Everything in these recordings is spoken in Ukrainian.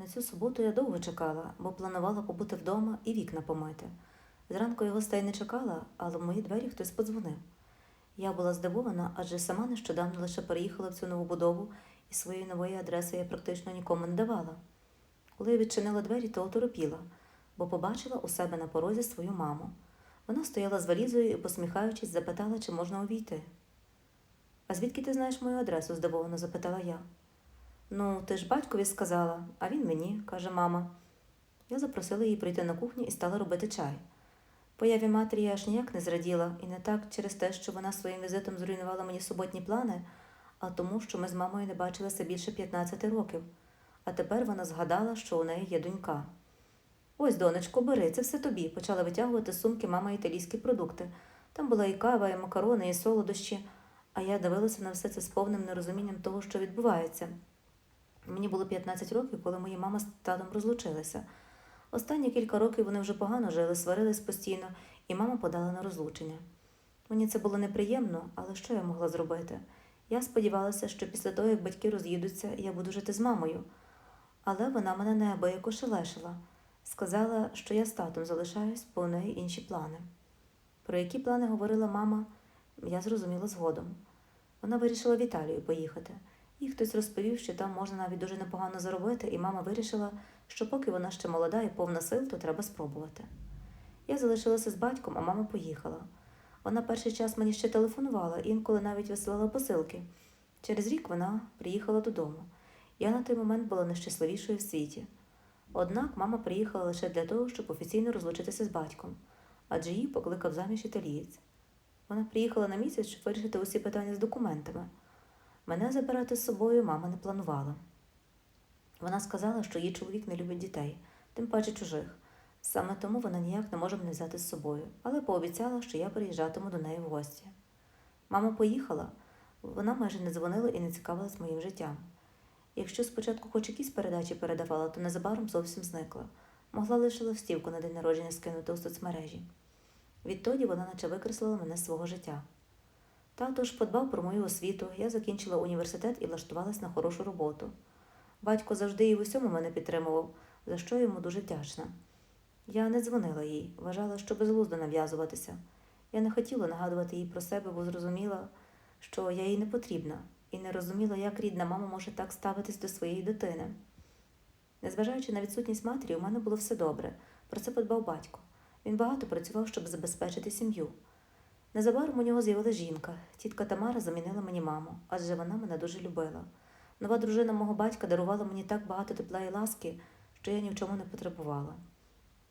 На цю суботу я довго чекала, бо планувала побути вдома і вікна помити. Зранку я гостей не чекала, але в мої двері хтось подзвонив. Я була здивована, адже сама нещодавно лише переїхала в цю нову будову і своєї нової адреси я практично нікому не давала. Коли я відчинила двері, то оторопіла, бо побачила у себе на порозі свою маму. Вона стояла з валізою і, посміхаючись, запитала, чи можна увійти. А звідки ти знаєш мою адресу? здивовано запитала я. Ну, ти ж батькові сказала, а він мені, каже мама. Я запросила її прийти на кухню і стала робити чай. Появі матері я аж ніяк не зраділа, і не так через те, що вона своїм візитом зруйнувала мені суботні плани, а тому, що ми з мамою не бачилися більше 15 років. А тепер вона згадала, що у неї є донька. Ось, донечко, бери, це все тобі. Почала витягувати з сумки мама італійські продукти. Там була і кава, і макарони, і солодощі, а я дивилася на все це з повним нерозумінням того, що відбувається. Мені було 15 років, коли моя мама з татом розлучилися. Останні кілька років вони вже погано жили, сварились постійно, і мама подала на розлучення. Мені це було неприємно, але що я могла зробити? Я сподівалася, що після того, як батьки роз'їдуться, я буду жити з мамою. Але вона мене неабияко шелешила. Сказала, що я з татом залишаюсь, бо у неї інші плани. Про які плани говорила мама, я зрозуміла згодом. Вона вирішила в Італію поїхати. Їй хтось розповів, що там можна навіть дуже непогано заробити, і мама вирішила, що поки вона ще молода і повна сил, то треба спробувати. Я залишилася з батьком, а мама поїхала. Вона перший час мені ще телефонувала, інколи навіть висилала посилки. Через рік вона приїхала додому. Я на той момент була найщасливішою в світі. Однак мама приїхала лише для того, щоб офіційно розлучитися з батьком, адже її покликав заміж італієць. Вона приїхала на місяць, щоб вирішити усі питання з документами. Мене забирати з собою мама не планувала. Вона сказала, що її чоловік не любить дітей, тим паче чужих. Саме тому вона ніяк не може мене взяти з собою, але пообіцяла, що я приїжджатиму до неї в гості. Мама поїхала, вона майже не дзвонила і не цікавилась моїм життям. Якщо спочатку хоч якісь передачі передавала, то незабаром зовсім зникла. Могла лише листівку на день народження скинути у соцмережі. Відтоді вона наче викреслила мене з свого життя. Тато ж подбав про мою освіту, я закінчила університет і влаштувалась на хорошу роботу. Батько завжди і в усьому мене підтримував, за що йому дуже вдячна. Я не дзвонила їй, вважала, що безглуздо нав'язуватися. Я не хотіла нагадувати їй про себе, бо зрозуміла, що я їй не потрібна, і не розуміла, як рідна мама може так ставитись до своєї дитини. Незважаючи на відсутність матері, у мене було все добре. Про це подбав батько. Він багато працював, щоб забезпечити сім'ю. Незабаром у нього з'явилася жінка. Тітка Тамара замінила мені маму, адже вона мене дуже любила. Нова дружина мого батька дарувала мені так багато тепла і ласки, що я ні в чому не потребувала.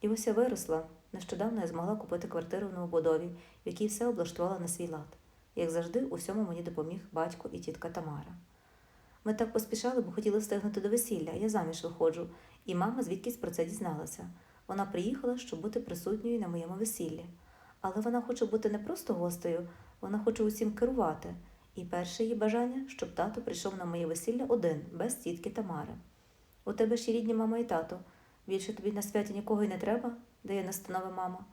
І ось я виросла. Нещодавно я змогла купити квартиру в новобудові, в якій все облаштувала на свій лад. Як завжди, у всьому мені допоміг батько і тітка Тамара. Ми так поспішали, бо хотіли встигнути до весілля, я заміж виходжу, і мама звідкись про це дізналася. Вона приїхала, щоб бути присутньою на моєму весіллі. Але вона хоче бути не просто гостею, вона хоче усім керувати. І перше її бажання, щоб тато прийшов на моє весілля один, без тітки Тамари. У тебе є рідні мама і тато. Більше тобі на святі нікого й не треба, дає настанови мама.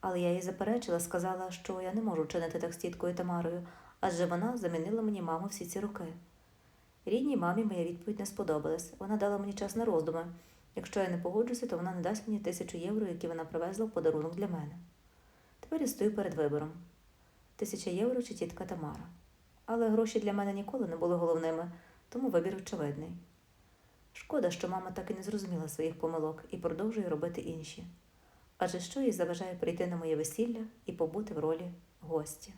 Але я їй заперечила, сказала, що я не можу чинити так з тіткою Тамарою, адже вона замінила мені маму всі ці роки. Рідній мамі моя відповідь не сподобалась. Вона дала мені час на роздуми. Якщо я не погоджуся, то вона не дасть мені тисячу євро, які вона привезла в подарунок для мене. Тепер я стою перед вибором: тисяча євро чи тітка Тамара. Але гроші для мене ніколи не були головними, тому вибір очевидний. Шкода, що мама так і не зрозуміла своїх помилок і продовжує робити інші. Адже що їй заважає прийти на моє весілля і побути в ролі гості.